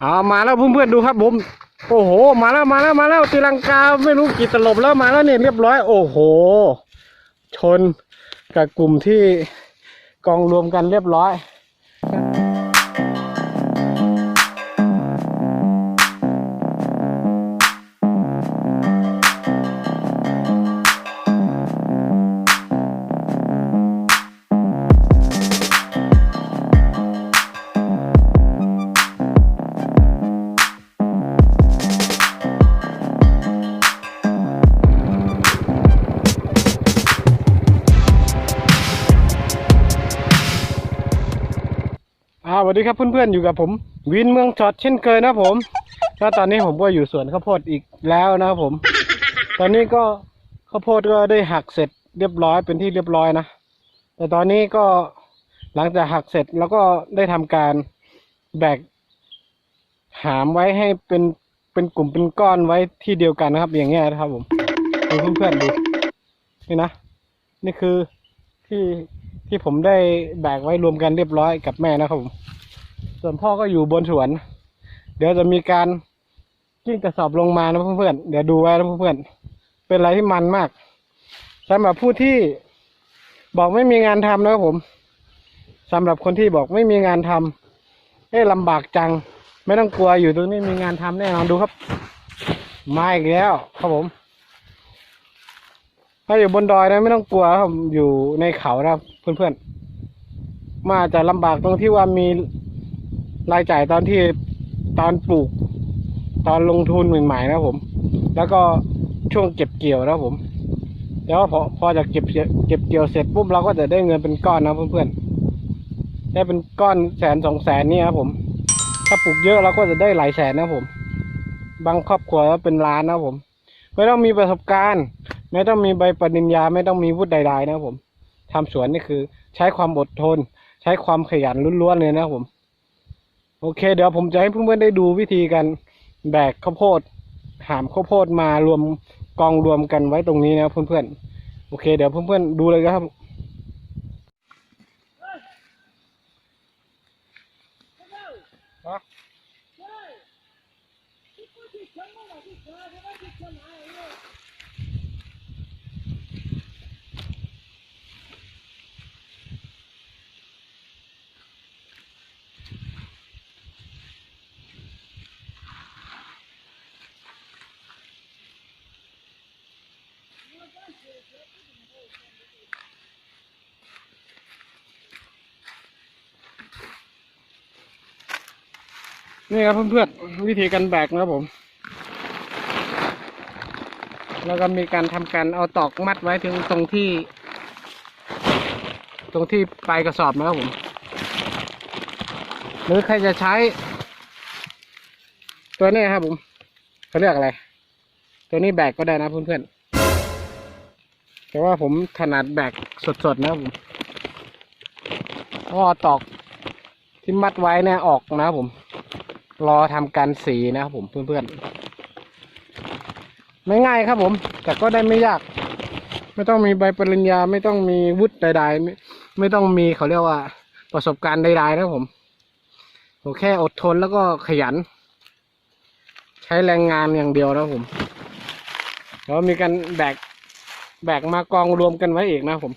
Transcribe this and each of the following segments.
เอามาแล้วเพื่อนๆดูครับผมโอ้โห มาแล้วมาแล้วมาแล้วตีลังกาไม่รู้กี่ตลบแล้วมาแล้วเนี่ยเรียบร้อย โอ้โห ชนกับกลุ่มที่กองรวมกันเรียบร้อย อ่าสวัสดีครับเพื่อนๆอยู่กับผม วินเมืองจอดเช่นเคยนะผมแล้วตอนนี้ผมก็อยู่สวนข้าวโพดอีกแล้วนะครับผม ตอนนี้ก็ข้าวโพดก็ได้หักเสร็จเรียบร้อยเป็นที่เรียบร้อยนะแต่ตอนนี้ก็หลังจากหักเสร็จแล้วก็ได้ทำการแบกหามไว้ให้เป็นเป็นกลุ่มเป็นก้อนไว้ที่เดียวกันนะครับ อย่างเงี้ยนะครับผมดูเพื่อนๆดูนี่นะนี่คือที่ ที่ผมได้แบกไว้รวมกันเรียบร้อยกับแม่นะครับผมส่วนพ่อก็อยู่บนสวน เดี๋ยวจะมีการกิ้งกระสอบลงมานะเพื่อนๆเดี๋ยวดูไว้นะเพื่อนๆเป็นอะไรที่มันมากสำหรับผู้ที่บอกไม่มีงานทำนะครับผมสำหรับคนที่บอกไม่มีงานทำเอ้ลำบากจัง ไม่ต้องกลัวอยู่ตรงนี้มีงานทำแน่นอนดูครับมาอีกแล้วครับผม ถ้าอยู่บนดอยนะไม่ต้องกลัวครับอยู่ในเขานะครับเพื่อนๆมาจะลำบากตรงที่ว่ามีรายจ่ายตอนที่ตอนปลูก ตอนลงทุนใหม่ๆนะครับผม แล้วก็ช่วงเก็บเกี่ยวนะครับผมแล้วพอพอจะเก็บเกี่ยวเก็บเกี่ยวเสร็จปุ๊บเราก็จะได้เงินเป็นก้อนนะเพื่อนๆได้เป็นก้อนแสนสองแสนนี่ครับผม ถ้าปลูกเยอะเราก็จะได้หลายแสนนะครับผม บางครอบครัวเป็นล้านนะครับผม ไม่ต้องมีประสบการณ์ ไม่ต้องมีใบปริญญาไม่ต้องมีวุฒิใดๆนะครับผมทำสวนนี่คือ ใช้ความอดทน ใช้ความขยันล้วนๆเลยนะครับผม โอเค เดี๋ยวผมจะให้เพื่อนๆได้ดูวิธีการแบกข้าวโพด หามข้าวโพดมารวมกองรวมกันไว้ตรงนี้นะเพื่อนๆโอเค เดี๋ยวเพื่อนๆดูเลยครับ นี่ครับเพื่อนๆวิธีการแบกนะครับผม แล้วก็มีการทำการเอาตอกมัดไว้ถึงตรงที่ ตรงที่ปลายกระสอบนะครับผม หรือใครจะใช้ ตัวนี้ครับผมเขาเรียกอะไร ตัวนี้แบกก็ได้นะเพื่อนๆแต่ว่าผมถนัดแบกสดๆนะครับผมก็ตอกที่มัดไว้เนี่ยออกนะครับผม รอทำการสีนะครับผมเพื่อนๆไม่ง่ายครับผม แต่ก็ได้ไม่ยาก ไม่ต้องมีใบปริญญาไม่ต้องมีวุฒิใดๆไม่ไม่ต้องมีเขาเรียกว่า ประสบการณ์ใดๆนะผมผมแค่อดทนแล้วก็ขยัน ใช้แรงงานอย่างเดียวนะผมแล้วมีการแบกแบกมากองรวมกันไว้อีกนะผม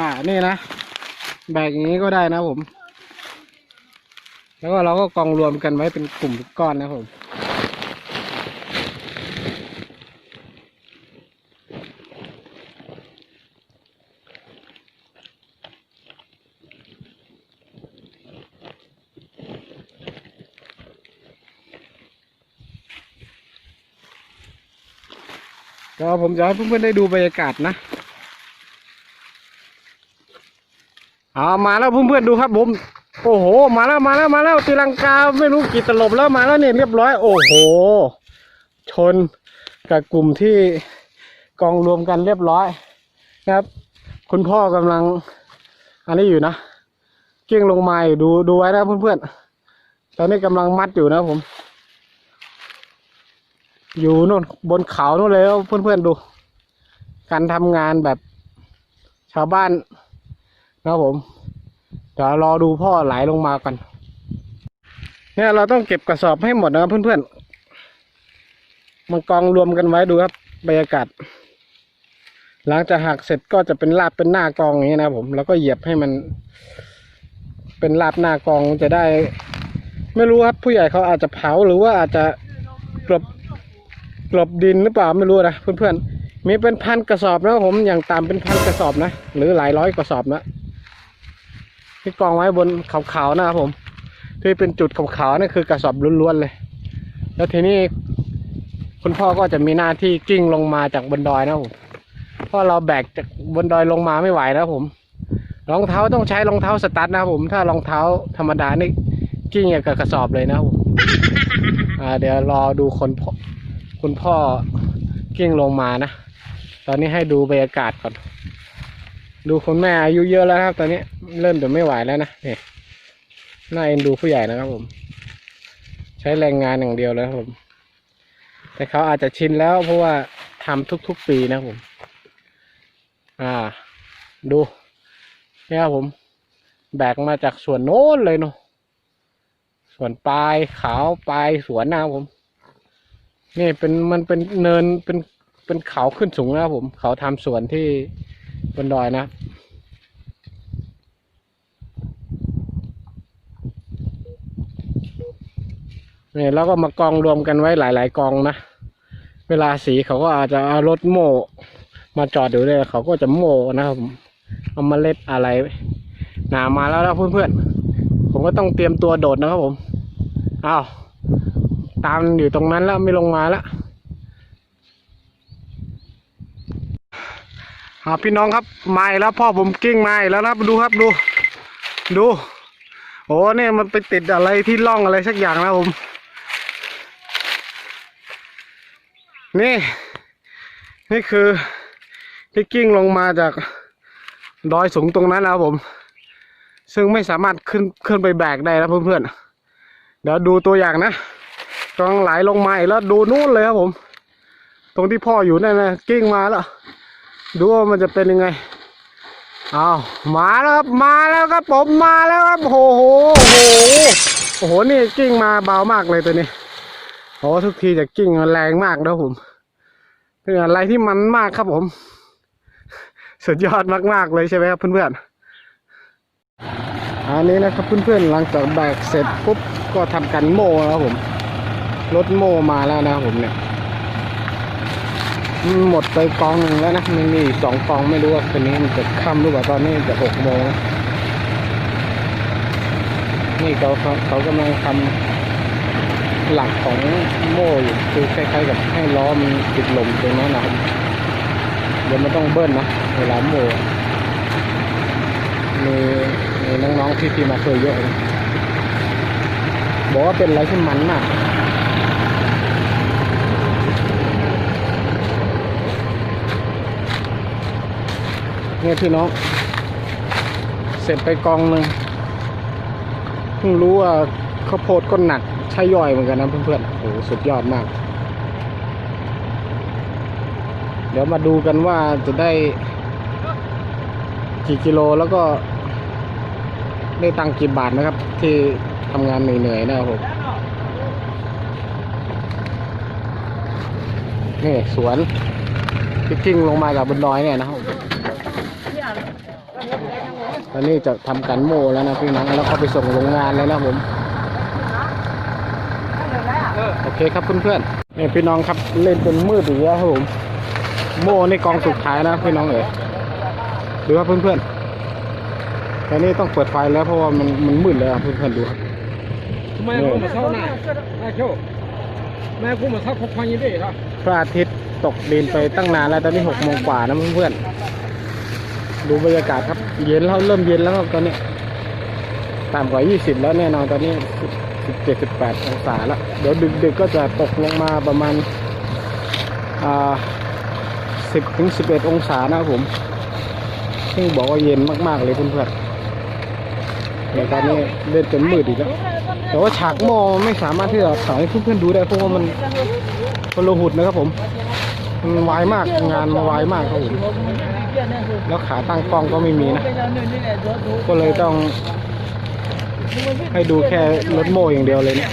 อ่า นี่นะ แบกอย่างนี้ก็ได้นะผม แล้วก็เราก็กองรวมกันไว้เป็นกลุ่มก้อนนะผมก็ผมจะให้เพื่อนๆได้ดูบรรยากาศนะ เอามาแล้วเพื่อนๆดูครับผมโอ้โห มาแล้วมาแล้วมาแล้วตีลังกาไม่รู้กี่ตลบแล้วมาแล้วเนี่ยเรียบร้อย โอ้โห ชนกับกลุ่มที่กองรวมกันเรียบร้อยนะครับ คุณพ่อกำลัง อันนี้อยู่นะเกี้ยงลงมาดูดูไว้นะเพื่อนๆตอนนี้กำลังมัดอยู่นะผม อยู่นู่นบนเขานู่นเลยเพื่อนๆดู การทำงานแบบชาวบ้าน นะครับผมเดี๋ยวรอดูพ่อไหลลงมากัน เนี่ยเราต้องเก็บกระสอบให้หมดนะครับเพื่อนๆมันกองรวมกันไว้ดูครับบรรยากาศ หลังจากหักเสร็จก็จะเป็นลาบเป็นหน้ากองอย่างนี้นะผมแล้วก็เหยียบให้มัน เป็นลาบหน้ากองจะได้ ไม่รู้ครับผู้ใหญ่เขาอาจจะเผาหรือว่าอาจจะกลบกลบดินหรือเปล่าไม่รู้นะเพื่อนๆมีเป็นพันกระสอบนะครับผมอย่างต่ำเป็นพันกระสอบนะ หรือหลายร้อยกระสอบนะ ที่กองไว้บนขาวๆนะครับผม ที่เป็นจุดขาวๆนั่นคือกระสอบล้วนๆเลย แล้วทีนี้คุณพ่อก็จะมีหน้าที่กิ้งลงมาจากบนดอยนะผมเพราะเราแบกจากบนดอยลงมาไม่ไหวนะผมรองเท้าต้องใช้รองเท้าสตั๊ดนะครับผม ถ้ารองเท้าธรรมดานี่กิ้งอย่างกับกระสอบเลยนะครับผมเดี๋ยวรอดูคนพ่อคุณพ่อกิ้งลงมานะ ตอนนี้ให้ดูบรรยากาศก่อน ดูคุณแม่อายุเยอะแล้วครับ ตอนนี้เริ่มจะไม่ไหวแล้วนะนี่น่าเอ็นดูผู้ใหญ่นะครับผม ใช้แรงงานอย่างเดียวแล้วครับผม แต่เขาอาจจะชินแล้ว เพราะว่าทำทุกๆปีนะครับผม อ่า ดูเนี่ยครับผม แบกมาจากสวนโน้นเลยเนาะสวนปลายขาวปลายสวนนะครับผม นี่เป็นมันเป็นเนินเป็นเป็นเขาขึ้นสูงนะครับผม เขาทำสวนที่ บนดอยนะเนี่แล้วก็มากองรวมกันไว้หลาย ๆกองนะ เวลาสีเขาก็อาจจะเอารถโม่มาจอดอยู่เลยเขาก็จะโม่นะครับผมเอามาเล็ดอะไร หนามาแล้วนะเพื่อนๆ ผมก็ต้องเตรียมตัวโดดนะครับผม อ้าว ตามอยู่ตรงนั้นแล้วไม่ลงมาแล้ว หาพี่น้องครับมาแล้วพ่อผมกิ้งมาแล้วนะครับดูครับดู ดูโอ้เนี่ยมันไปติดอะไรที่ร่องอะไรสักอย่างนะผม นี่ นี่คือที่กิ้งลงมาจากดอยสูงตรงนั้นนะครับผม ซึ่งไม่สามารถขึ้นขึ้นไปแบกได้นะเพื่อนๆเดี๋ยวดูตัวอย่างนะกำลังไหลลงมาแล้วดูนู่นเลยครับผม ตรงที่พ่ออยู่นั่นนะกิ้งมาแล้ว ดูว่ามันจะเป็นยังไงเอามาแล้วครับมาแล้วครับผมมาแล้วครับโอ้โหโอ้โหโอ้โหนี่กิ้งมาเบามากเลยตัวนี้โอ้ทุกทีจะกิ้งมันแรงมากนะผมเป็นอะไรที่มันมากครับผมสุดยอดมากๆเลยใช่ไหมครับเพื่อนๆอันนี้นะครับเพื่อนๆหลังจากแบกเสร็จปุ๊บก็ทำการโม่นะครับผมรถโม่มาแล้วนะผมเนี่ย หมดไปกองหนึ่งแล้วนะมันมีอีกสองกองไม่รู้ว่าคืนนี้มันจะค่ำหรือเปล่าตอนนี้จะหกโมงนี่เขาเขาเขากำลังทำหลักของโม่อยู่คือคล้ายๆกับให้ล้อมันติดลมตรงนั้นนะครับเดี๋ยวมันต้องเบิ้ลนะเวลาโม่มีมีน้องๆที่ที่มาเคยเยอะนะบอกว่าเป็นอะไรที่มันมาก เนี่ยพี่น้อง เสร็จไปกองหนึ่งเพิ่งรู้ว่าข้าวโพดก็หนักใช่ย่อยเหมือนกันนะเพื่อนๆโอ้โหสุดยอดมาก เดี๋ยวมาดูกันว่าจะได้กี่กิโลแล้วก็ได้ตังกี่บาทนะครับ ที่ทำงานเหนื่อยๆนะครับผมนี่สวนที่กิ้งลงมาจากบนดอยเนี่ยนะครับ ตอนนี้จะทำกันโม่แล้วนะพี่น้องแล้วก็ไปส่งโรงงานเลยนะครับผมโอเคครับเพื่อนๆนี่พี่น้องครับเล่นจนมืดอีกแล้วครับผมโม่ในกองสุดท้ายนะพี่น้องเอ๋ยดูครับเพื่อนๆตอนนี้ต้องเปิดไฟแล้วเพราะว่ามันมันมืดแล้วครับเพื่อนๆดูครับทำไมกูมาเช่าหน้าหน้าโชว์แม่กูมาเช่าพกพันยี่ดีครับพระอาทิตย์ตกดินไปตั้งนานแล้วตอนนี้หกโมงกว่านะเพื่อนๆ ดูบรรยากาศครับ เย็นแล้วเริ่มเย็นแล้วครับตอนนี้ต่ำกว่า 20 แล้วแน่นอนตอนนี้ 17 18องศาแล้ว เดี๋ยวดึกๆก็จะตกลงมาประมาณอ่า10ถึง11 องศานะครับผม ซึ่งบอกว่าเย็นมากๆเลยเพื่อนๆในตอนนี้เล่นจนมืดอีกแล้ว แต่ว่าฉากหมอไม่สามารถที่จะถ่ายให้เพื่อนๆดูได้เพราะว่ามันคนลหุดนะครับผมมันวายมากงานมันวายมากครับผม แล้วขาตั้งกล้องก็ไม่มีนะ ก็เลยต้องให้ดูแค่รถโม่อย่างเดียวเลยเนี่ย